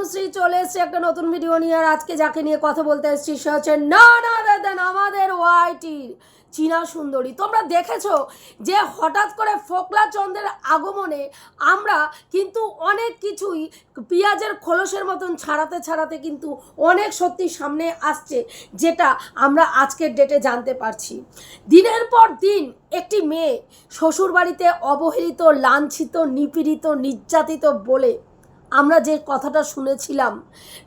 তনুশ্রী চলে এসছে একটা নতুন ভিডিও নিয়ে আর আজকে যাকে নিয়ে কথা বলতে এসেছি সে হচ্ছে না না দেন আমাদের ওয়াইটির চীনা সুন্দরী। তোমরা দেখেছ যে হঠাৎ করে ফোকলা চন্দ্রের আগমনে আমরা কিন্তু অনেক কিছুই পেঁয়াজের খোলসের মতন ছাড়াতে ছাড়াতে কিন্তু অনেক সত্যি সামনে আসছে যেটা আমরা আজকের ডেটে জানতে পারছি। দিনের পর দিন একটি মেয়ে শ্বশুরবাড়িতে অবহেলিত, লাঞ্ছিত, নিপীড়িত, নির্যাতিত বলে আমরা যে কথাটা শুনেছিলাম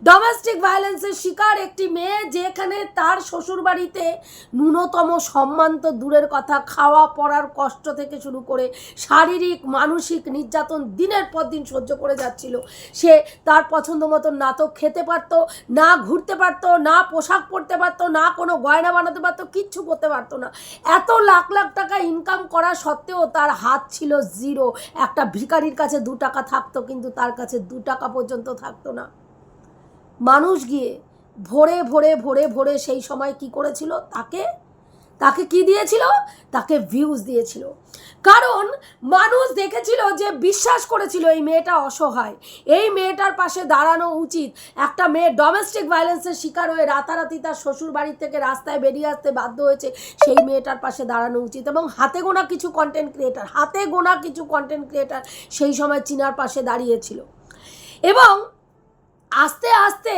ডোমেস্টিক ভায়োলেন্সের শিকার একটি মেয়ে যেখানে তার শ্বশুরবাড়িতে ন্যূনতম সম্মান তো দূরের কথা, খাওয়া পড়ার কষ্ট থেকে শুরু করে শারীরিক, মানসিক নির্যাতন দিনের পর দিন সহ্য করে যাচ্ছিল। সে তার পছন্দ মতো না তো খেতে পারতো, না ঘুরতে পারতো, না পোশাক পরতে পারতো, না কোনো গয়না বানাতে পারতো, কিচ্ছু করতে পারতো না। এত লাখ লাখ টাকা ইনকাম করা সত্ত্বেও তার হাত ছিল জিরো একটা ভিখারির কাছে দু টাকা থাকতো, কিন্তু তার কাছে দু টাকা পর্যন্ত থাকতো না। মানুষ গিয়ে ভোরে ভোরে ভোরে ভোরে সেই সময় কি করেছিল? তাকে তাকে কি দিয়েছিল? তাকে ভিউজ দিয়েছিল। কারণ মানুষ দেখেছিল যে বিশ্বাস করেছিল এই মেয়েটা অসহায়। এই মেয়েটার পাশে দাঁড়ানো উচিত। একটা মেয়ে ডোমেস্টিক ভায়োলেন্সের শিকার হয়ে রাতারাতি তার শ্বশুর বাড়ি থেকে রাস্তায় বেরিয়ে আসতে বাধ্য হয়েছে, সেই মেয়েটার পাশে দাঁড়ানো উচিত এবং হাতে গোনা কিছু কন্টেন্ট ক্রিয়েটার হাতে গোনা কিছু কন্টেন্ট ক্রিয়েটার সেই সময় চীনার পাশে দাঁড়িয়েছিল। এবং আস্তে আস্তে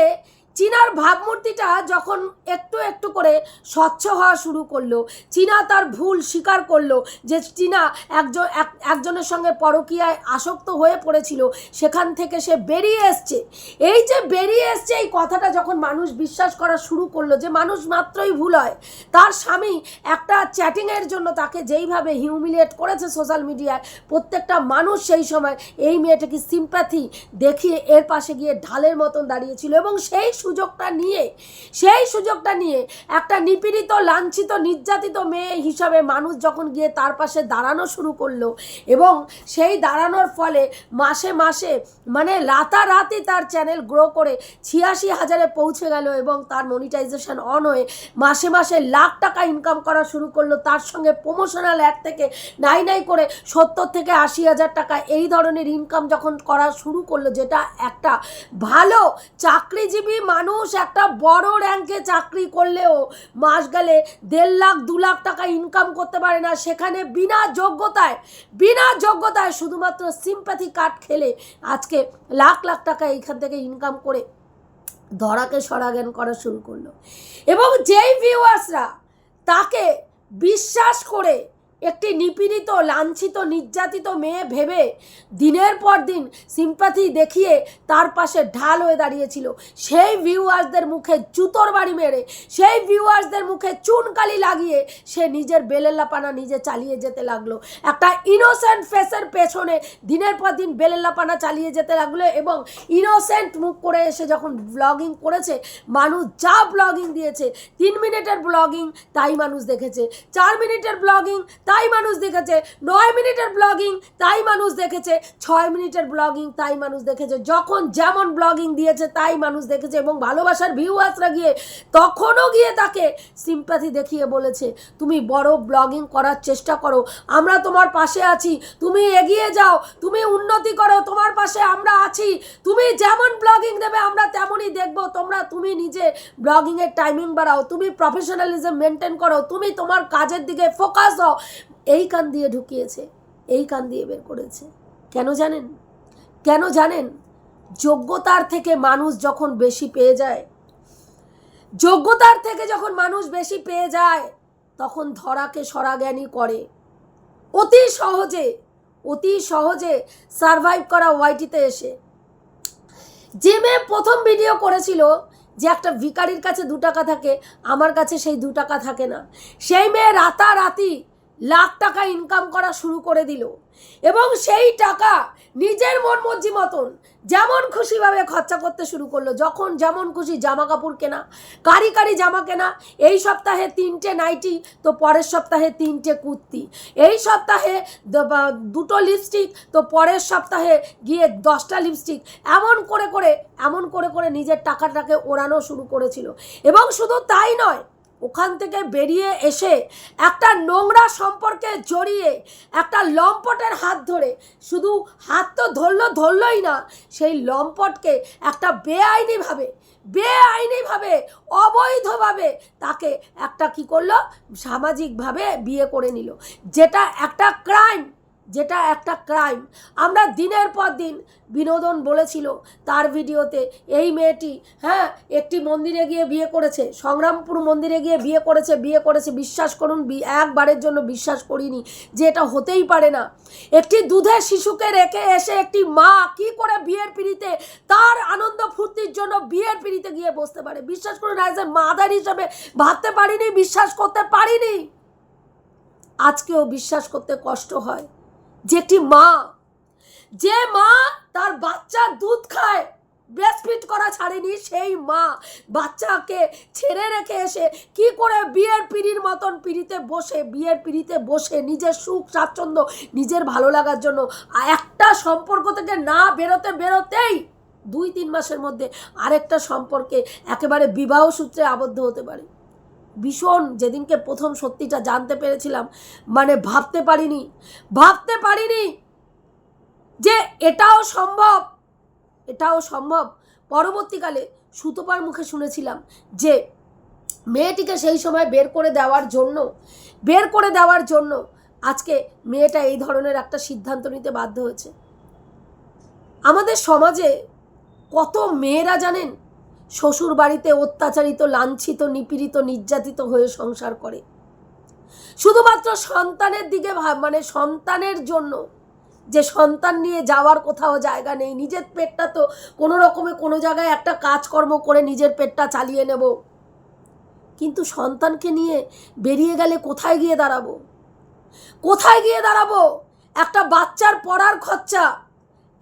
চীনার ভাবমূর্তিটা যখন একটু একটু করে স্বচ্ছ হওয়া শুরু করল, চীনা তার ভুল স্বীকার করল যে চীনা একজন, এক- একজনের সঙ্গে পরকীয়ায় আসক্ত হয়ে পড়েছিল, সেখান থেকে সে বেরিয়ে এসছে। এই যে বেরিয়ে এসছে, এই কথাটা যখন মানুষ বিশ্বাস করা শুরু করল যে মানুষ মাত্রই ভুল হয়, তার স্বামী একটা চ্যাটিংয়ের জন্য তাকে যেইভাবে হিউমিলিয়েট করেছে সোশ্যাল মিডিয়ায়, প্রত্যেকটা মানুষ সেই সময় এই মেয়েটাকে সিম্প্যাথি দেখিয়ে এর পাশে গিয়ে ঢালের মতন দাঁড়িয়েছিল এবং সেই সুযোগটা নিয়ে, সেই সুযোগটা নিয়ে একটা নিপীড়িত, লাঞ্ছিত, নির্যাতিত মেয়ে হিসাবে মানুষ যখন গিয়ে তার পাশে দাঁড়ানো শুরু করল এবং সেই দাঁড়ানোর ফলে মাসে মাসে মানে রাতারাতি তার চ্যানেল গ্রো করে ছিয়াশি হাজারে পৌঁছে গেল এবং তার মনিটাইজেশন অন হয়ে মাসে মাসে লাখ টাকা ইনকাম করা শুরু করল। তার সঙ্গে প্রমোশনাল অ্যাড থেকে নাই নাই করে সত্তর থেকে আশি হাজার টাকা এই ধরনের ইনকাম যখন করা শুরু করল, যেটা একটা ভালো চাকরিজীবী মানুষ একটা বড় র্যাঙ্কে চাকরি করলেও মাস গেলে দেড় লাখ, দু লাখ টাকা ইনকাম করতে পারে না। সেখানে বিনা যোগ্যতায় বিনা যোগ্যতায় শুধুমাত্র সিম্প্যাথি কার্ড খেলে আজকে লাখ লাখ টাকা এইখান থেকে ইনকাম করে ধরাকে সরাজ্ঞান করা শুরু করল। এবং যেই ভিউয়ার্সরা তাকে বিশ্বাস করে একটি নিপীড়িত, লাঞ্ছিত, নির্যাতিত মেয়ে ভেবে দিনের পর দিন সিম্পাথি দেখিয়ে তার পাশে ঢাল হয়ে দাঁড়িয়েছিল। সেই ভিউয়ার্সদের মুখে জুতোর বাড়ি মেরে, সেই ভিউয়ার্সদের মুখে চুনকালি লাগিয়ে সে নিজের বেলেল্লাপানা নিজে চালিয়ে যেতে লাগল। একটা ইনোসেন্ট ফেসের পেছনে দিনের পর দিন বেলেল্লাপানা চালিয়ে যেতে লাগল এবং ইনোসেন্ট মুখ করে এসে যখন ব্লগিং করেছে, মানুষ যা ব্লগিং দিয়েছে, তিন মিনিটের ব্লগিং তাই মানুষ দেখেছে। চার মিনিটের ব্লগিং তাই মানুষ দেখেছে। নয় মিনিটের ব্লগিং তাই মানুষ দেখেছে। ছয় মিনিটের ব্লগিং তাই মানুষ দেখেছে। যখন যেমন ব্লগিং দিয়েছে, তাই মানুষ দেখেছে এবং ভালোবাসার ভিউয়ার্সরা গিয়ে, তখনও গিয়ে তাকে সিম্প্যাথি দেখিয়ে বলেছে, তুমি বড় ব্লগিং করার চেষ্টা করো। আমরা তোমার পাশে আছি। তুমি এগিয়ে যাও। তুমি উন্নতি করো। তোমার পাশে আমরা আছি। তুমি যেমন ব্লগিং দেবে, আমরা তেমনই দেখব। তোমরা তুমি নিজে ব্লগিংয়ের টাইমিং বাড়াও। তুমি প্রফেশনালিজম মেনটেন করো। তুমি তোমার কাজের দিকে ফোকাস হও এই কান দিয়ে ঢুকিয়েছে, এই কান দিয়ে বের করেছে। কেন জানেন? কেন জানেন? যোগ্যতার থেকে মানুষ যখন বেশি পেয়ে যায়, যোগ্যতার থেকে যখন মানুষ বেশি পেয়ে যায়, তখন ধরাকে সরাজ্ঞানী করে। অতি সহজে অতি সহজে সারভাইভ করা ওয়াইটিতে এসে। যে মেয়ে প্রথম ভিডিও করেছিল যে একটা ভিকারির কাছে দু টাকা থাকে, আমার কাছে সেই দু টাকা থাকে না। সেই মেয়ে রাতারাতি লাখ টাকা ইনকাম করা শুরু করে দিল। এবং সেই টাকা নিজের মন মর্জি মতন যেমন খুশিভাবে খরচা করতে শুরু করল, যখন যেমন খুশি জামা কাপড় কেনা, কারি কারি জামা কেনা, এই সপ্তাহে তিনটে নাইটি, তো পরের সপ্তাহে তিনটে কুর্তি। এই সপ্তাহে দুটো লিপস্টিক তো পরের সপ্তাহে গিয়ে দশটা লিপস্টিক এমন করে করে, এমন করে করে নিজের টাকাটাকে ওড়ানো শুরু করেছিল। এবং শুধু তাই নয় ওখান থেকে বেরিয়ে এসে একটা নোংরা সম্পর্কে জড়িয়ে একটা লম্পটের হাত ধরে, শুধু হাত তো ধরলো ধরলই না, সেই লম্পটকে একটা বেআইনিভাবে বেআইনিভাবে, অবৈধভাবে তাকে একটা কি করল? সামাজিকভাবে বিয়ে করে নিল। যেটা একটা ক্রাইম। যেটা একটা ক্রাইম। আমরা দিনের পর দিন, বিনোদন বলেছিল তার ভিডিওতে, এই মেয়েটি হ্যাঁ একটি মন্দিরে গিয়ে বিয়ে করেছে, সংগ্রামপুর মন্দিরে গিয়ে বিয়ে করেছে বিয়ে করেছে, বিশ্বাস করুন একবারের জন্য বিশ্বাস করিনি যে এটা হতেই পারে না। একটি দুধের শিশুকে রেখে এসে একটি মা কি করে বিয়ের পিড়িতে, তার আনন্দ ফুর্তির জন্য বিয়ের পিড়িতে গিয়ে বসতে পারে? বিশ্বাস করুন অ্যাজ এ মাদার হিসাবে ভাবতে পারিনি, বিশ্বাস করতে পারিনি। আজকেও বিশ্বাস করতে কষ্ট হয়। যে একটি মা, যে মা তার বাচ্চার দুধ খায় ব্রেস্টফিট করা ছাড়েনি সেই মা। বাচ্চাকে ছেড়ে রেখে এসে কি করে বিয়ের পিড়ির মতন পিড়িতে বসে, বিয়ের পিড়িতে বসে নিজের সুখ, স্বাচ্ছন্দ্য, নিজের ভালো লাগার জন্য একটা সম্পর্ক থেকে না বেরোতে বেরোতেই দুই, তিন মাসের মধ্যে আরেকটা সম্পর্কে একেবারে বিবাহ সূত্রে আবদ্ধ হতে পারে। ভীষণ যেদিনকে প্রথম সত্যিটা জানতে পেরেছিলাম মানে ভাবতে পারিনি ভাবতে পারিনি যে এটাও সম্ভব এটাও সম্ভব। পরবর্তীকালে সুতোপার মুখে শুনেছিলাম যে মেয়েটিকে সেই সময় বের করে দেওয়ার জন্য, বের করে দেওয়ার জন্য আজকে মেয়েটা এই ধরনের একটা সিদ্ধান্ত নিতে বাধ্য হয়েছে। আমাদের সমাজে কত মেয়েরা জানেন শ্বশুর বাড়িতে অত্যাচারিত, লাঞ্ছিত, নিপীড়িত, নির্যাতিত হয়ে সংসার করে। শুধুমাত্র সন্তানের দিকে মানে সন্তানের জন্য যে সন্তান নিয়ে যাওয়ার কোথাও জায়গা নেই। নিজের পেটটা তো কোনো রকমে কোনো জায়গায় একটা কাজকর্ম করে নিজের পেটটা চালিয়ে নেব। কিন্তু সন্তানকে নিয়ে বেরিয়ে গেলে কোথায় গিয়ে দাঁড়াবো? কোথায় গিয়ে দাঁড়াবো? একটা বাচ্চার পড়ার খরচা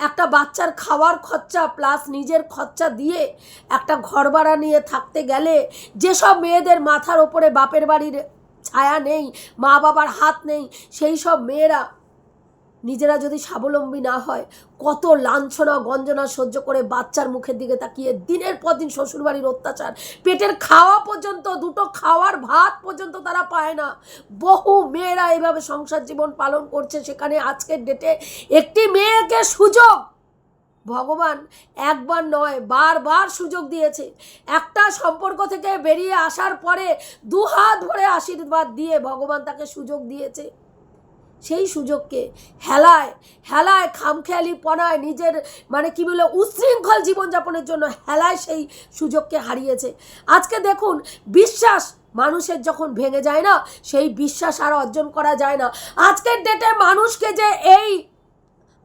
একটা বাচ্চার খাওয়ার খরচা প্লাস নিজের খরচা দিয়ে একটা ঘর ভাড়া নিয়ে থাকতে গেলে যেসব মেয়েদের মাথার ওপরে বাপের বাড়ির ছায়া নেই মা বাবার হাত নেই, সেই সব মেয়েরা নিজেরা যদি স্বাবলম্বী না হয়, কত লাঞ্ছনা গঞ্জনা সহ্য করে বাচ্চার মুখের দিকে তাকিয়ে দিনের পর দিন শ্বশুরবাড়ির অত্যাচার। পেটের খাওয়া পর্যন্ত, দুটো খাওয়ার ভাত পর্যন্ত তারা পায় না। বহু মেয়েরা এভাবে সংসার জীবন পালন করছে। সেখানে আজকের ডেটে একটি মেয়েকে সুযোগ। ভগবান একবার নয়, বারবার সুযোগ দিয়েছে। একটা সম্পর্ক থেকে বেরিয়ে আসার পরে দু হাত ভরে আশীর্বাদ দিয়ে ভগবান তাকে সুযোগ দিয়েছে। সেই সুযোগকে হেলায় হেলায়, খামখেয়ালি পড়ায় নিজের মানে কী বলে উচ্ছৃঙ্খল জীবনযাপনের জন্য হেলায় সেই সুযোগকে হারিয়েছে। আজকে দেখুন বিশ্বাস মানুষের যখন ভেঙে যায় না, সেই বিশ্বাস আর অর্জন করা যায় না। আজকের ডেটে মানুষকে যে এই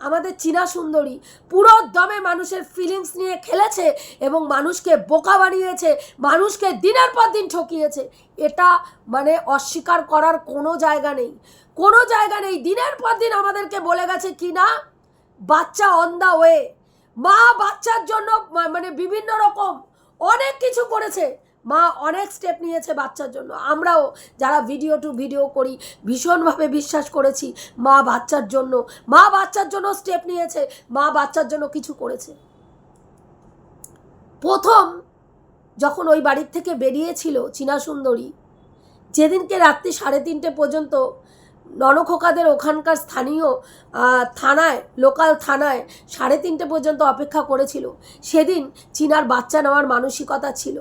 আমাদের চীনা সুন্দরী পুরো দমে মানুষের ফিলিংস নিয়ে খেলেছে এবং মানুষকে বোকা বানিয়েছে, মানুষকে দিনের পর দিন ঠকিয়েছে। এটা মানে অস্বীকার করার কোনো জায়গা নেই। কোনো জায়গা নেই, দিনের পর দিন আমাদেরকে বলে গেছে কি না? বাচ্চা অন দা ওয়ে মা বাচ্চার জন্য মানে বিভিন্ন রকম অনেক কিছু করেছে। মা অনেক স্টেপ নিয়েছে বাচ্চার জন্য। আমরাও যারা ভিডিও টু ভিডিও করি, ভীষণভাবে বিশ্বাস করেছি মা বাচ্চার জন্য। মা বাচ্চার জন্য স্টেপ নিয়েছে, মা বাচ্চার জন্য কিছু করেছে। প্রথম যখন ওই বাড়ির থেকে বেরিয়েছিল চীনা সুন্দরী, যেদিনকে রাত্রি সাড়ে তিনটে পর্যন্ত ননখোকাদের ওখানকার স্থানীয় থানায়, লোকাল থানায় সাড়ে তিনটে পর্যন্ত অপেক্ষা করেছিল। সেদিন চীনার বাচ্চা নেওয়ার মানসিকতা ছিল।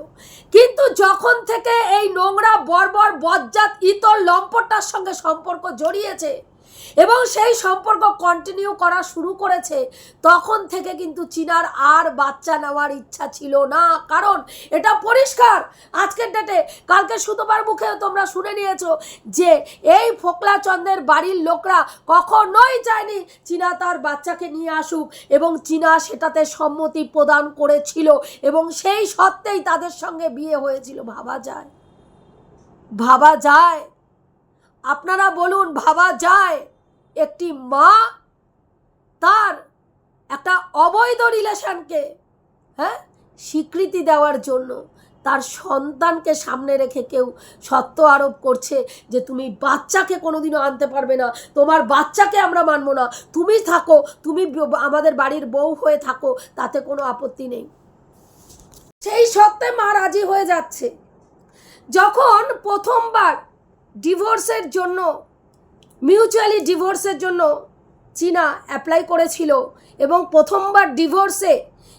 কিন্তু যখন থেকে এই নোংরা বর্বর বজ্জাত ইতর লম্পটার সঙ্গে সম্পর্ক জড়িয়েছে এবং সেই সম্পর্ক কন্টিনিউ করা শুরু করেছে, তখন থেকে কিন্তু চীনার আর বাচ্চা নেওয়ার ইচ্ছা ছিল না। কারণ এটা পরিষ্কার আজকের ডেটে কালকে সুতোবার মুখে তোমরা শুনে নিয়েছো যে এই ফোকলা চন্দ্রের বাড়ির লোকরা কখনোই চায়নি চীনা তার বাচ্চাকে নিয়ে আসুক এবং চীনা সেটাতে সম্মতি প্রদান করেছিল এবং সেই সত্ত্বেই তাদের সঙ্গে বিয়ে হয়েছিল। ভাবা যায়। ভাবা যায়। আপনারা বলুন, ভাবা যায়। একটি মা তার একটা অবৈধ রিলেশনকে হ্যাঁ স্বীকৃতি দেওয়ার জন্য তার সন্তানকে সামনে রেখে কেউ সত্য আরোপ করছে যে তুমি বাচ্চাকে কোনোদিনও আনতে পারবে না, তোমার বাচ্চাকে আমরা মানবো না, তুমি থাকো, তুমি আমাদের বাড়ির বউ হয়ে থাকো, তাতে কোনো আপত্তি নেই। সেই সত্ত্বে মা রাজি হয়ে যাচ্ছে। যখন প্রথমবার ডিভোর্সের জন্য মিউচুয়ালি ডিভোর্সের জন্য চীনা অ্যাপ্লাই করেছিল এবং প্রথমবার ডিভোর্সে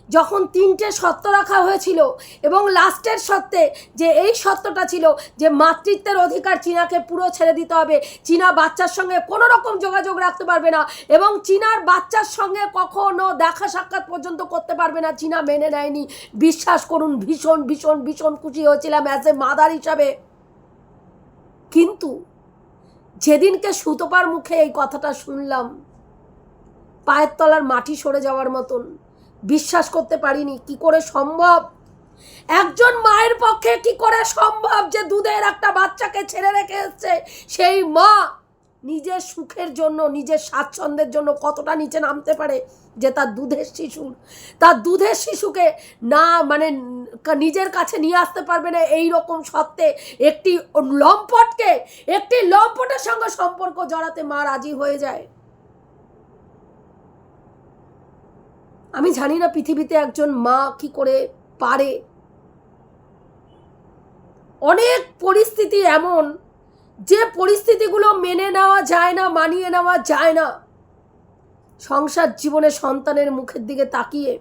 যখন তিনটে সত্য রাখা হয়েছিল এবং লাস্টের সত্ত্বে যে এই সত্যটা ছিল যে মাতৃত্বের অধিকার চীনাকে পুরো ছেড়ে দিতে হবে, চীনা বাচ্চার সঙ্গে কোনো রকম যোগাযোগ রাখতে পারবে না এবং চীনার বাচ্চার সঙ্গে কখনো দেখা সাক্ষাৎ পর্যন্ত করতে পারবে না। চীনা মেনে নেয়নি। বিশ্বাস করুন, ভীষণ ভীষণ ভীষণ খুশি হয়েছিলাম অ্যাজ এ মাদার হিসাবে। কিন্তু যেদিনকে সুতোপার মুখে এই কথাটা শুনলাম, পায়ের তলার মাটি সরে যাওয়ার মতন, বিশ্বাস করতে পারিনি, কি করে সম্ভব? একজন মায়ের পক্ষে কি করে সম্ভব যে দুধের একটা বাচ্চাকে ছেড়ে রেখে এসছে সেই মা? নিজের সুখের জন্য, নিজের স্বাচ্ছন্দ্যের জন্য কতটা নিচে নামতে পারে যে তার দুধের শিশুর তার দুধের শিশুকে না মানে নিজের কাছে নিয়ে আসতে পারবে না এই রকম সত্ত্বে একটি লম্পটকে, একটি লম্পটের সঙ্গে সম্পর্ক জড়াতে মা রাজি হয়ে যায়। আমি জানি না পৃথিবীতে একজন মা কি করে পারে। অনেক পরিস্থিতি এমন যে পরিস্থিতিগুলো মেনে নেওয়া যায় না, মানিয়ে নেওয়া যায় না, সংসার জীবনে সন্তানের মুখের দিকে তাকিয়ে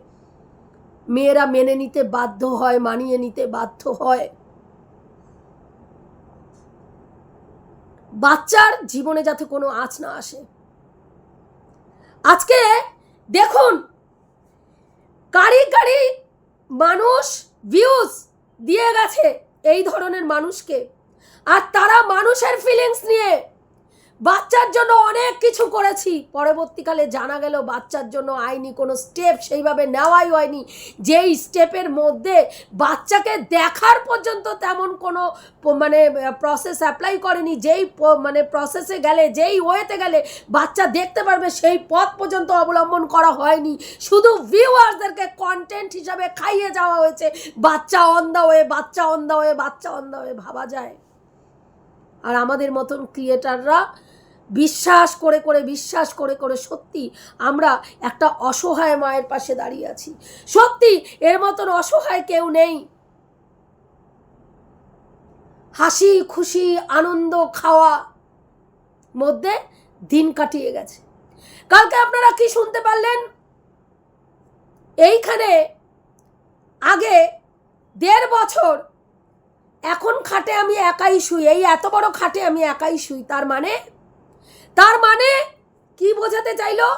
মেয়েরা মেনে নিতে বাধ্য হয়, মানিয়ে নিতে বাধ্য হয়। বাচ্চার জীবনে যাতে কোনো আঁচ না আসে। আজকে দেখুন কারি কারি মানুষ ভিউজ দিয়ে গেছে এই ধরনের মানুষকে। আর তারা মানুষের ফিলিংস নিয়ে। বাচ্চার জন্য অনেক কিছু করেছি। পরবর্তীকালে জানা গেল বাচ্চার জন্য আইনি কোনো স্টেপ সেইভাবে নেওয়াই হয়নি। যেই স্টেপের মধ্যে বাচ্চাকে দেখার পর্যন্ত তেমন কোনো মানে প্রসেস অ্যাপ্লাই করেনি। যেই মানে প্রসেসে গেলে, যেই ওয়েতে গেলে বাচ্চা দেখতে পারবে, সেই পথ পর্যন্ত অবলম্বন করা হয়নি। শুধু ভিউয়ার্সদেরকে কন্টেন্ট হিসাবে খাইয়ে যাওয়া হয়েছে। বাচ্চা অন দা ওয়ে বাচ্চা অন দা ওয়ে বাচ্চা অন দা ওয়ে ভাবা যায়। আর আমাদের মতন ক্রিয়েটাররা বিশ্বাস করে করে, বিশ্বাস করে করে সত্যি আমরা একটা অসহায় মায়ের পাশে দাঁড়িয়ে আছি। সত্যি এর মতন অসহায় কেউ নেই। হাসি, খুশি, আনন্দ, খাওয়া মধ্যে দিন কাটিয়ে গেছে। কালকে আপনারা কি শুনতে পারলেন? এইখানে আগে দেড় বছর এখন খাটে আমি একাই শুই, এই এত বড় খাটে আমি একাই শুই, তার মানে? তার মানে কি বোঝাতে চাইলো?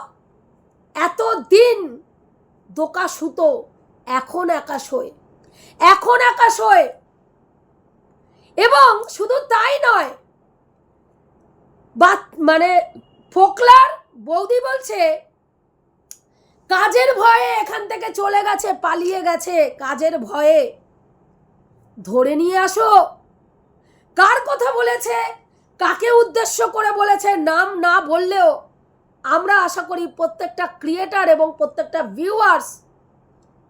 এত দিন দোকা সুতো, এখন একা শোয়, এখন একা শোয়। এবং শুধু তাই নয় বা মানে ফোকলার বৌদি বলছে, কাজের ভয়ে এখান থেকে চলে গেছে, পালিয়ে গেছে, কাজের ভয়ে। ধরে নিয়ে আসো। কার কথা বলেছে? কাকে উদ্দেশ্য করে বলেছে? নাম না বললেও আমরা আশা করি প্রত্যেকটা ক্রিয়েটার এবং প্রত্যেকটা ভিউয়ার্স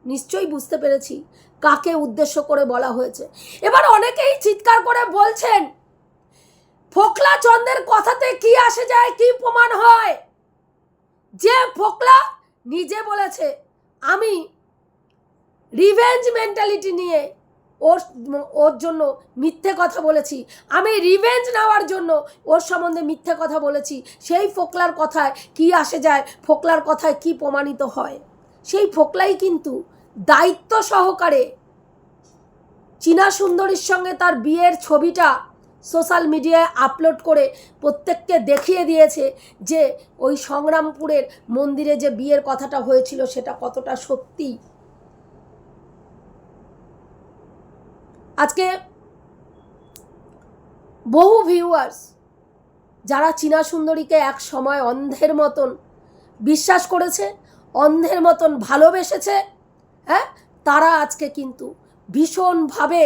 নিশ্চয়ই বুঝতে পেরেছি কাকে উদ্দেশ্য করে বলা হয়েছে। এবার অনেকেই চিৎকার করে বলছেন, ফোকলা চন্দ্রের কথাতে কি আসে যায়, কি প্রমাণ হয়? যে ফোকলা নিজে বলেছে, আমি রিভেঞ্জ মেন্টালিটি নিয়ে ওর ওর জন্য মিথ্যে কথা বলেছি। আমি রিভেঞ্জ নেওয়ার জন্য ওর সম্বন্ধে মিথ্যে কথা বলেছি। সেই ফোকলার কথায় কি আসে যায়, ফোকলার কথায় কি প্রমাণিত হয়? সেই ফোকলাই কিন্তু দায়িত্ব সহকারে চীনা সুন্দরীর সঙ্গে তার বিয়ের ছবিটা সোশ্যাল মিডিয়ায় আপলোড করে প্রত্যেককে দেখিয়ে দিয়েছে যে ওই সংগ্রামপুরের মন্দিরে যে বিয়ের কথাটা হয়েছিল সেটা কতটা সত্যি। বহু ভিউয়ার্স যারা চীনা সুন্দরীকে এক সময় অন্ধের মতন বিশ্বাস করেছে, অন্ধের মতন ভালোবেসেছে হ্যাঁ? তারা আজকে কিন্তু ভীষণভাবে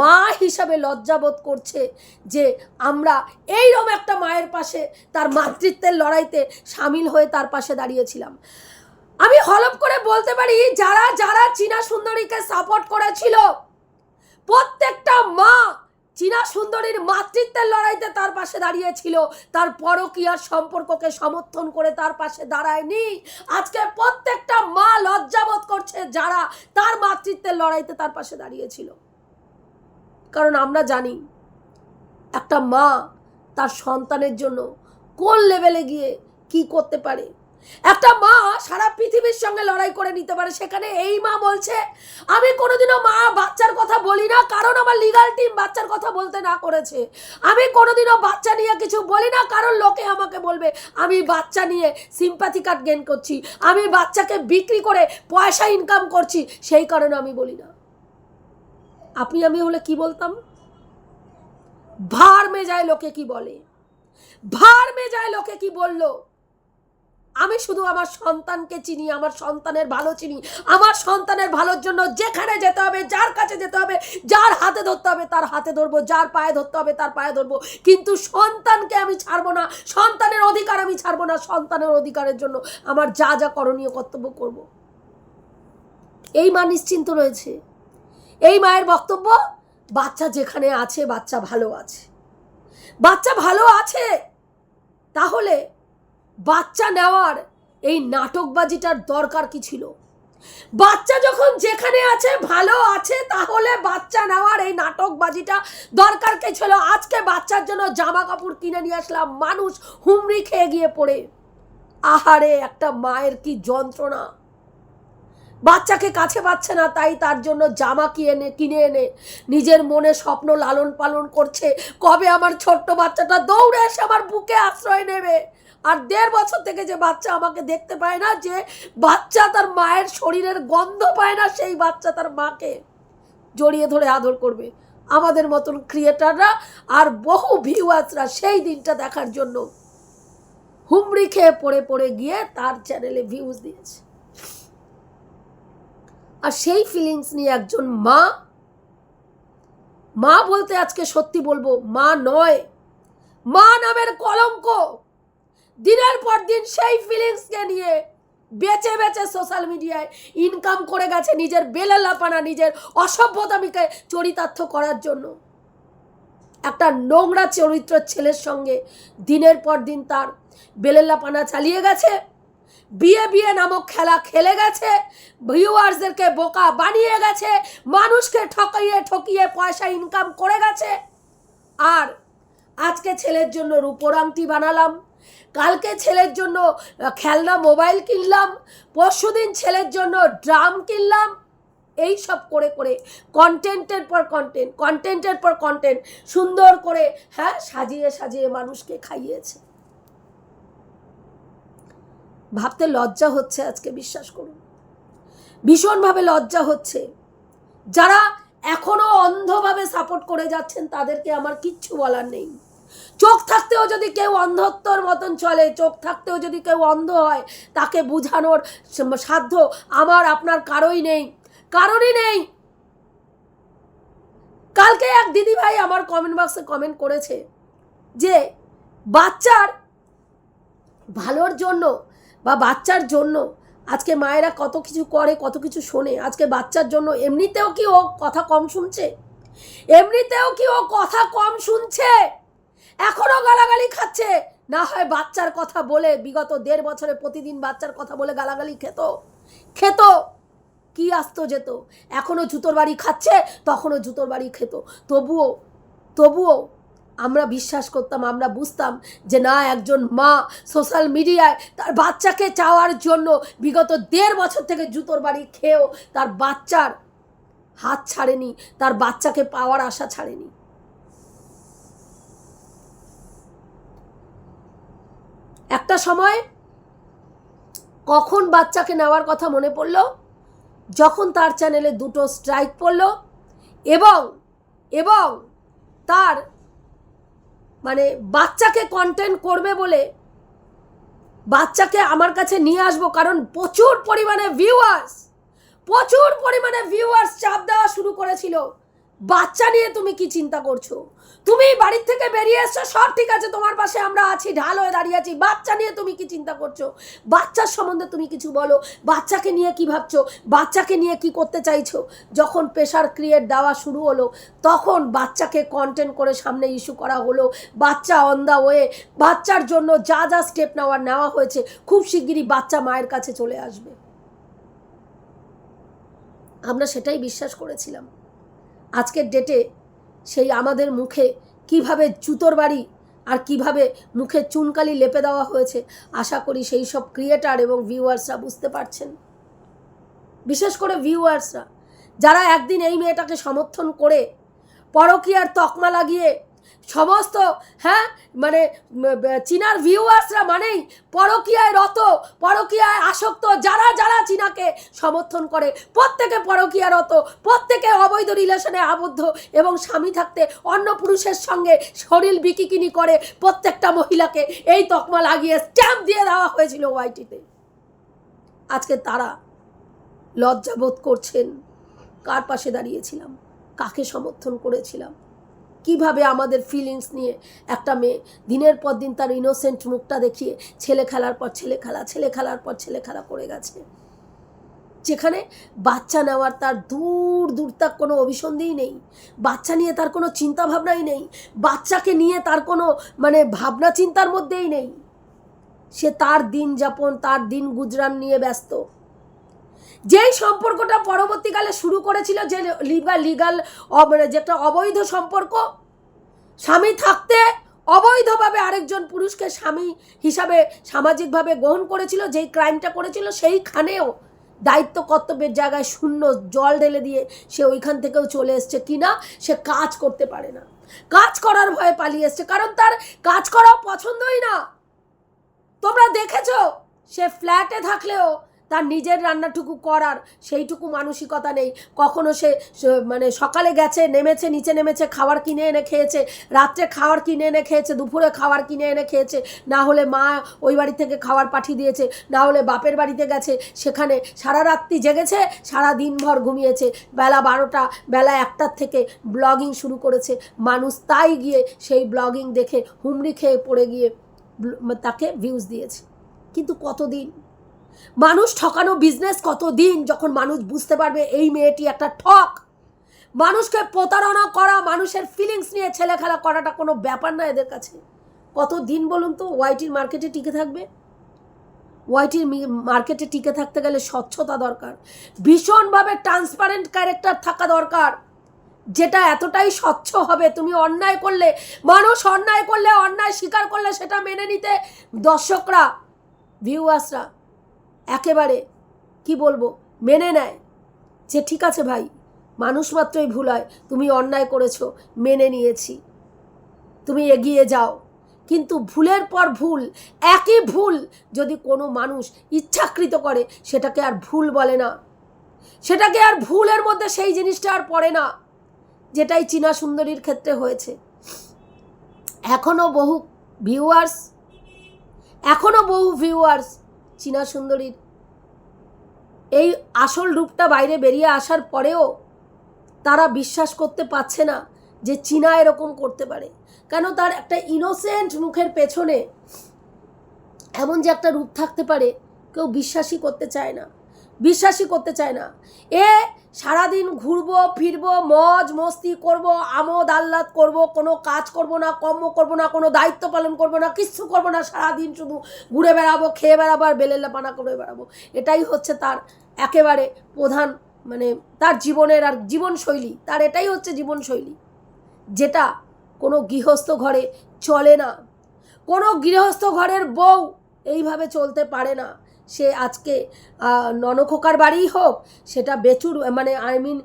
মা হিসাবে লজ্জাবোধ করছে যে আমরা এইরকম একটা মায়ের পাশে, তার মাতৃত্বের লড়াইতে সামিল হয়ে তার পাশে দাঁড়িয়েছিলাম। আমি হলপ করে বলতে পারি, যারা যারা চীনা সুন্দরীকে সাপোর্ট করেছিল প্রত্যেকটা মা চীনা সুন্দরীর মাতৃত্বের লড়াইতে তার পাশে দাঁড়িয়েছিল। তার পরকীয়ার সম্পর্ককে সমর্থন করে তার পাশে দাঁড়ায়নি। আজকে প্রত্যেকটা মা লজ্জাবোধ করছে যারা তার মাতৃত্বের লড়াইতে তার পাশে দাঁড়িয়েছিল। কারণ আমরা জানি, একটা মা তার সন্তানের জন্য কোন লেভেলে গিয়ে কি করতে পারে একটা মা সারা পৃথিবীর সঙ্গে লড়াই করে নিতে পারে। সেখানে এই মা বলছে, আমি কোনোদিনও মা বাচ্চার কথা বলি না, কারণ আমার লিগাল টিম বাচ্চার কথা বলতে না করেছে। আমি কোনোদিনও বাচ্চা নিয়ে কিছু বলি না, কারণ লোকে আমাকে বলবে, আমি বাচ্চা নিয়ে সিম্পাথি কার্ড গেন করছি, আমি বাচ্চাকে বিক্রি করে পয়সা ইনকাম করছি, সেই কারণে আমি বলি না। আপনি আমি হলে কি বলতাম? ভার মে যায় লোকে কি বলে? ভার মে যায় লোকে কি বলল? আমি শুধু আমার সন্তানকে চিনি, আমার সন্তানের ভালো চিনি, আমার সন্তানের ভালোর জন্য যেখানে যেতে হবে, যার কাছে যেতে হবে, যার হাতে ধরতে হবে, তার হাতে ধরবো, যার পায়ে ধরতে হবে, তার পায়ে ধরবো। কিন্তু সন্তানকে আমি ছাড়বো না, সন্তানের অধিকার আমি ছাড়বো না, সন্তানের অধিকারের জন্য আমার যা যা করণীয় কর্তব্য করব। এই মা নিশ্চিন্ত রয়েছে। এই মায়ের বক্তব্য, বাচ্চা যেখানে আছে, বাচ্চা ভালো আছে। বাচ্চা ভালো আছে, তাহলে বাচ্চা নেওয়ার এই নাটকবাজিটার দরকার কি ছিল? বাচ্চা যখন যেখানে আছে, ভালো আছে, তাহলে বাচ্চা নেওয়ার এই নাটকবাজিটা দরকার কে ছিল? আজকে বাচ্চার জন্য জামা কাপড় কিনে নিয়ে আসলাম, মানুষ হুমড়ি খেয়ে গিয়ে পড়ে। আহারে, একটা মায়ের কি যন্ত্রণা। বাচ্চাকে কাছে পাচ্ছে না, তাই তার জন্য জামা কিনে এনে কিনে এনে নিজের মনে স্বপ্ন লালন পালন করছে। কবে আমার ছোট্ট বাচ্চাটা দৌড়ে এসে আমার বুকে আশ্রয় নেবে? আর দেড় বছর থেকে যে বাচ্চা আমাকে দেখতে পায় না, যে বাচ্চা তার মায়ের শরীরের গন্ধ পায় না, সেই বাচ্চা তার মাকে জড়িয়ে ধরে আদর করবে। আমাদের মতন ক্রিয়েটাররা আর বহু ভিউয়ার্সরা সেই দিনটা দেখার জন্য হুমড়ি খেয়ে পড়ে পড়ে গিয়ে তার চ্যানেলে ভিউজ দিয়েছে। আর সেই ফিলিংস নিয়ে একজন মা মা বলতে আজকে সত্যি বলব, মা নয়, মা নামের কলঙ্ক। দিনের পর দিন সেই ফিলিংসকে নিয়ে বেচে বেচে সোশ্যাল মিডিয়ায় ইনকাম করে গেছে নিজের বেলালাপানা নিজের অসভ্যতামিকে চরিতার্থ করার জন্য। একটা নোংরা চরিত্র ছেলের সঙ্গে দিনের পর দিন তার বেলেল্লাপানা চালিয়ে গেছে, বিয়ে বিয়ে নামক খেলা খেলে গেছে ভিউয়ার্সদেরকে বোকা বানিয়ে গেছে, মানুষকে ঠকিয়ে ঠকিয়ে পয়সা ইনকাম করে গেছে। আর আজকে ছেলের জন্য রূপোর আংটি বানালাম। কালকে ছেলের জন্য খেলনা মোবাইল কিনলাম, পরশুদিন ছেলের জন্য ড্রাম কিনলাম। এই সব করে করে কন্টেন্টের পর কন্টেন্ট কন্টেন্টের পর কন্টেন্ট সুন্দর করে হ্যাঁ সাজিয়ে সাজিয়ে মানুষকে খাইয়েছে। ভাবতে লজ্জা হচ্ছে আজকে, বিশ্বাস করুন। ভীষণভাবে লজ্জা হচ্ছে। যারা এখনও অন্ধভাবে সাপোর্ট করে যাচ্ছেন, তাদেরকে আমার কিচ্ছু বলার নেই। চোখ থাকতেও যদি কেউ অন্ধত্বর মতন চলে, চোখ থাকতেও যদি কেউ অন্ধ হয়, তাকে বুঝানোর সাধ্য আমার, আপনার কারোই নেই। কারণই নেই। কালকে এক দিদি ভাই আমার কমেন্ট বক্সে কমেন্ট করেছে যে, বাচ্চার ভালোর জন্য বা বাচ্চার জন্য আজকে মায়েরা কত কিছু করে, কত কিছু শোনে। আজকে বাচ্চার জন্য এমনিতেও কি ও কথা কম শুনছে? এমনিতেও কি ও কথা কম শুনছে? এখনও গালাগালি খাচ্ছে। না হয় বাচ্চার কথা বলে, বিগত দেড় বছরে প্রতিদিন বাচ্চার কথা বলে গালাগালি খেত। খেত। কি আসতো যেত। এখনও জুতোর বাড়ি খাচ্ছে, তখনও জুতোর বাড়ি খেত। তবুও তবুও আমরা বিশ্বাস করতাম, আমরা বুঝতাম যে না, একজন মা সোশ্যাল মিডিয়ায় তার বাচ্চাকে চাওয়ার জন্য বিগত দেড় বছর থেকে জুতোর বাড়ি খেয়েও তার বাচ্চার হাত ছাড়েনি, তার বাচ্চাকে পাওয়ার আশা ছাড়েনি। একটা সময় কখন বাচ্চাকে নেওয়ার কথা মনে পড়ল, যখন তার চ্যানেলে দুটো স্ট্রাইক পড়ল এবং এবং তার মানে বাচ্চাকে কন্টেন্ট করবে বলে বাচ্চাকে আমার কাছে নিয়ে আসব কারণ প্রচুর পরিমাণে ভিউয়ার্স প্রচুর পরিমাণে ভিউয়ার্স চাপ দেওয়া শুরু করেছিল। বাচ্চা নিয়ে তুমি কি চিন্তা করছ? তুমি বাড়ির থেকে বেরিয়ে এসছো, সব ঠিক আছে, তোমার পাশে আমরা আছি, ঢাল হয়ে দাঁড়িয়ে আছি, বাচ্চা নিয়ে তুমি কি চিন্তা করছ? বাচ্চার সম্বন্ধে তুমি কিছু বলো, বাচ্চাকে নিয়ে কি ভাবছ? বাচ্চাকে নিয়ে কি করতে চাইছো? যখন প্রেশার ক্রিয়েট দেওয়া শুরু হলো, তখন বাচ্চাকে কন্টেন্ট করে সামনে ইস্যু করা হলো, বাচ্চা অন দ্য ওয়ে বাচ্চার জন্য যা যা স্টেপ নেওয়ার নেওয়া হয়েছে, খুব শিগগিরই বাচ্চা মায়ের কাছে চলে আসবে। আমরা সেটাই বিশ্বাস করেছিলাম। আজকের ডেটে সেই আমাদের মুখে কীভাবে জুতোর বাড়ি আর কীভাবে মুখে চুনকালি লেপে দেওয়া হয়েছে, আশা করি সেই সব ক্রিয়েটার এবং ভিউয়ার্সরা বুঝতে পারছেন। বিশেষ করে ভিউয়ার্সরা যারা একদিন এই মেয়েটাকে সমর্থন করে পরকীয়ার তকমা লাগিয়ে সমস্ত হ্যাঁ মানে চীনার ভিউয়ার্সরা মানেই পরকীয়ায় রত, পরকীয়ায় আসক্ত, যারা যারা চীনাকে সমর্থন করে, প্রত্যেকে পরকীয়া রত, প্রত্যেকে অবৈধ রিলেশনে আবদ্ধ এবং স্বামী থাকতে অন্য পুরুষের সঙ্গে শরীর বিকিকিনি করে প্রত্যেকটা মহিলাকে এই তকমা লাগিয়ে স্ট্যাম্প দিয়ে দেওয়া হয়েছিল ওয়াইটিতে আজকে তারা লজ্জাবোধ করছেন, কার পাশে দাঁড়িয়েছিলাম, কাকে সমর্থন করেছিলাম। কীভাবে আমাদের ফিলিংস নিয়ে একটা মেয়ে দিনের পর দিন তার ইনোসেন্ট মুখটা দেখিয়ে ছেলে খেলার পর ছেলে খেলা, ছেলে খেলার পর ছেলে খেলা করে গেছে। যেখানে বাচ্চা নেওয়ার তার দূর দূর তার কোনো অভিসন্ধিই নেই। বাচ্চা নিয়ে তার কোনো চিন্তা ভাবনাই নেই। বাচ্চাকে নিয়ে তার কোনো মানে ভাবনা চিন্তার মধ্যেই নেই। সে তার দিন যাপন, তার দিন গুজরান নিয়ে ব্যস্ত। যেই সম্পর্কটা পরবর্তীকালে শুরু করেছিল, যে লিগাল লিগাল যেটা অবৈধ সম্পর্ক, স্বামী থাকতে অবৈধভাবে আরেকজন পুরুষকে স্বামী হিসাবে সামাজিকভাবে গ্রহণ করেছিল, যেই ক্রাইমটা করেছিল, সেইখানেও দায়িত্ব কর্তব্যের জায়গায় শূন্য জল ঢেলে দিয়ে সে ওইখান থেকেও চলে এসছে কিনা, সে কাজ করতে পারে না। কাজ করার ভয়ে পালিয়ে এসছে, কারণ তার কাজ করাও পছন্দই না। তোমরা দেখেছ, সে ফ্ল্যাটে থাকলেও তার নিজের রান্নাটুকু করার সেইটুকু মানসিকতা নেই। কখনো সে মানে সকালে গেছে, নেমেছে, নিচে নেমেছে, খাবার কিনে এনে খেয়েছে, রাত্রে খাওয়ার কিনে এনে খেয়েছে, দুপুরে খাবার কিনে এনে খেয়েছে, না হলে মা ওই বাড়ি থেকে খাবার পাঠিয়ে দিয়েছে, না হলে বাপের বাড়িতে গেছে, সেখানে সারা রাত্রি জেগেছে, সারা দিনভর ঘুমিয়েছে। বেলা বারোটা, বেলা একটার থেকে ব্লগিং শুরু করেছে। মানুষ তাই গিয়ে সেই ব্লগিং দেখে হুমড়ি খেয়ে পড়ে গিয়ে তাকে ভিউজ দিয়েছে। কিন্তু কতদিন? মানুষ ঠকানো বিজনেস কত দিন যখন মানুষ বুঝতে পারবে এই মেয়েটি একটা ঠক? মানুষকে প্রতারণা করা, মানুষের ফিলিংস নিয়ে ছেলে খেলা করাটা কোনো ব্যাপার না এদের কাছে। কত দিন বলুন তো ওয়াইটির মার্কেটে টিকে থাকবে? ওয়াইটির মার্কেটে টিকে থাকতে গেলে স্বচ্ছতা দরকার। ভীষণভাবে ট্রান্সপারেন্ট ক্যারেক্টার থাকা দরকার। যেটা এতটাই স্বচ্ছ হবে, তুমি অন্যায় করলে, মানুষ অন্যায় করলে, অন্যায় স্বীকার করলে সেটা মেনে নিতে দর্শকরা ভিউয়ার্সরা একেবারে, কি বলব, মেনে নেয়। যে ঠিক আছে ভাই, মানুষ মাত্রই ভুল হয় তুমি অন্যায় করেছ, মেনে নিয়েছি। তুমি এগিয়ে যাও। কিন্তু ভুলের পর ভুল, একই ভুল যদি কোনো মানুষ ইচ্ছাকৃত করে, সেটাকে আর ভুল বলে না। সেটাকে আর ভুলের মধ্যে সেই জিনিসটা আর পড়ে না, যেটাই চীনা সুন্দরীর ক্ষেত্রে হয়েছে। এখনও বহু ভিউয়ার্স এখনও বহু ভিউয়ার্স চীনা সুন্দরীর। এই আসল রূপটা বাইরে বেরিয়ে আসার পরেও তারা বিশ্বাস করতে পারছে না যে চীনা এরকম করতে পারে। কেন তার একটা ইনোসেন্ট মুখের পেছনে এমন যে একটা রূপ থাকতে পারে, কেউ বিশ্বাসই করতে চায় না। বিশ্বাসই করতে চায় না। এ সারাদিন ঘুরবো, ফিরবো, মজ মস্তি করব, আমোদ আহ্লাদ করব, কোনো কাজ করব না, কর্ম করব না, কোনো দায়িত্ব পালন করব না, কিচ্ছু করব না, সারাদিন শুধু ঘুরে বেড়াবো, খেয়ে বেড়াবো আর বেলেলা পানা করে বেড়াবো। এটাই হচ্ছে তার একেবারে প্রধান মানে তার জীবনের আর জীবনশৈলী, তার এটাই হচ্ছে জীবনশৈলী। যেটা কোনো গৃহস্থ ঘরে চলে না। কোনো গৃহস্থ ঘরের বউ এইভাবে চলতে পারে না। সে আজকে ননখোকার বাড়িই হোক, সেটা বেচুর মানে আই মিন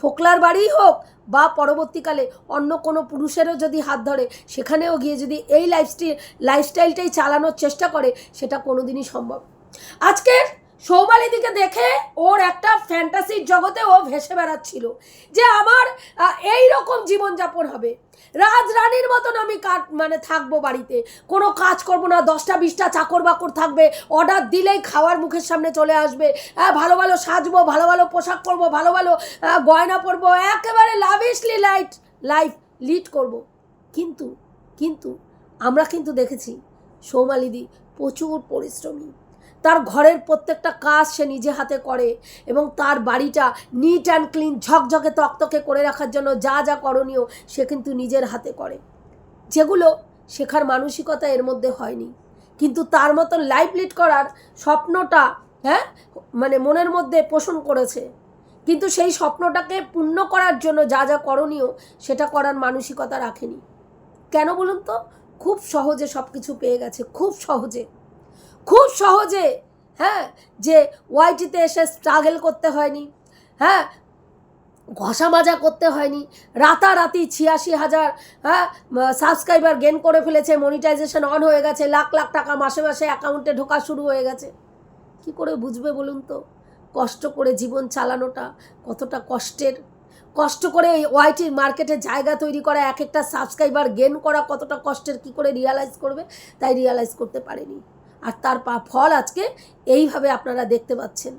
ফোকলার বাড়িই হোক, বা পরবর্তীকালে অন্য কোনো পুরুষেরও যদি হাত ধরে, সেখানেও গিয়ে যদি এই লাইফস্টাইল লাইফস্টাইলটাই চালানোর চেষ্টা করে, সেটা কোনোদিনই সম্ভব। আজকে সৌমালিদিকে দেখে ওর একটা ফ্যান্টাসির জগতে ও ভেসে বেড়াচ্ছিল যে আমার এই রকম জীবনযাপন হবে। রাজরানীর মতন আমি কাট মানে থাকব বাড়িতে। কোনো কাজ করব না, দশটা বিশটা চাকর বাকর থাকবে অর্ডার দিলেই খাওয়ার মুখের সামনে চলে আসবে ভালো ভালো সাজবো, ভালো ভালো পোশাক পরবো, ভালো ভালো গয়না পরবো, একেবারে লাভিশলি লাইট লাইফ লিড করব। কিন্তু কিন্তু আমরা কিন্তু দেখেছি সৌমালিদি প্রচুর পরিশ্রমী। তার ঘরের প্রত্যেকটা কাজ সে নিজে হাতে করে এবং তার বাড়িটা নিট অ্যান্ড ক্লিন ঝকঝকে, তকতকে করে রাখার জন্য যা যা করণীয় সে কিন্তু নিজের হাতে করে। যেগুলো শেখার মানসিকতা এর মধ্যে হয়নি। কিন্তু তার মতন লাইফ লিড করার স্বপ্নটা হ্যাঁ মানে মনের মধ্যে পোষণ করেছে। কিন্তু সেই স্বপ্নটাকে পূর্ণ করার জন্য যা যা করণীয় সেটা করার মানসিকতা রাখেনি। কেন বলুন তো? খুব সহজে সব কিছু পেয়ে গেছে, খুব সহজে। খুব সহজে হ্যাঁ যে ওয়াইটিতে এসে স্ট্রাগল করতে হয়নি হ্যাঁ ঘষা মাজা করতে হয়নি, রাতারাতি ছিয়াশি হাজার হ্যাঁ সাবস্ক্রাইবার গেন করে ফেলেছে মনিটাইজেশন অন হয়ে গেছে, লাখ লাখ টাকা মাসে মাসে অ্যাকাউন্টে ঢোকা শুরু হয়ে গেছে। কি করে বুঝবে বলুন তো? কষ্ট করে জীবন চালানোটা কতটা কষ্টের? কষ্ট করে এই ওয়াইটির মার্কেটে জায়গা তৈরি করা, এক একটা সাবস্ক্রাইবার গেন করা কতটা কষ্টের, কি করে রিয়ালাইজ করবে? তাই রিয়ালাইজ করতে পারেনি। আর তার পা ফল আজকে এইভাবে আপনারা দেখতে পাচ্ছেন।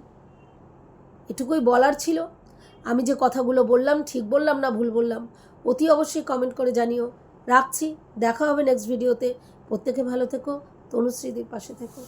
এটুকুই বলার ছিল। আমি যে কথাগুলো বললাম, ঠিক বললাম না ভুল বললাম, অতি অবশ্যই কমেন্ট করে জানিও। রাখছি, দেখা হবে নেক্সট ভিডিওতে প্রত্যেকে ভালো থেকো, তনুশ্রীদের পাশে থেকো।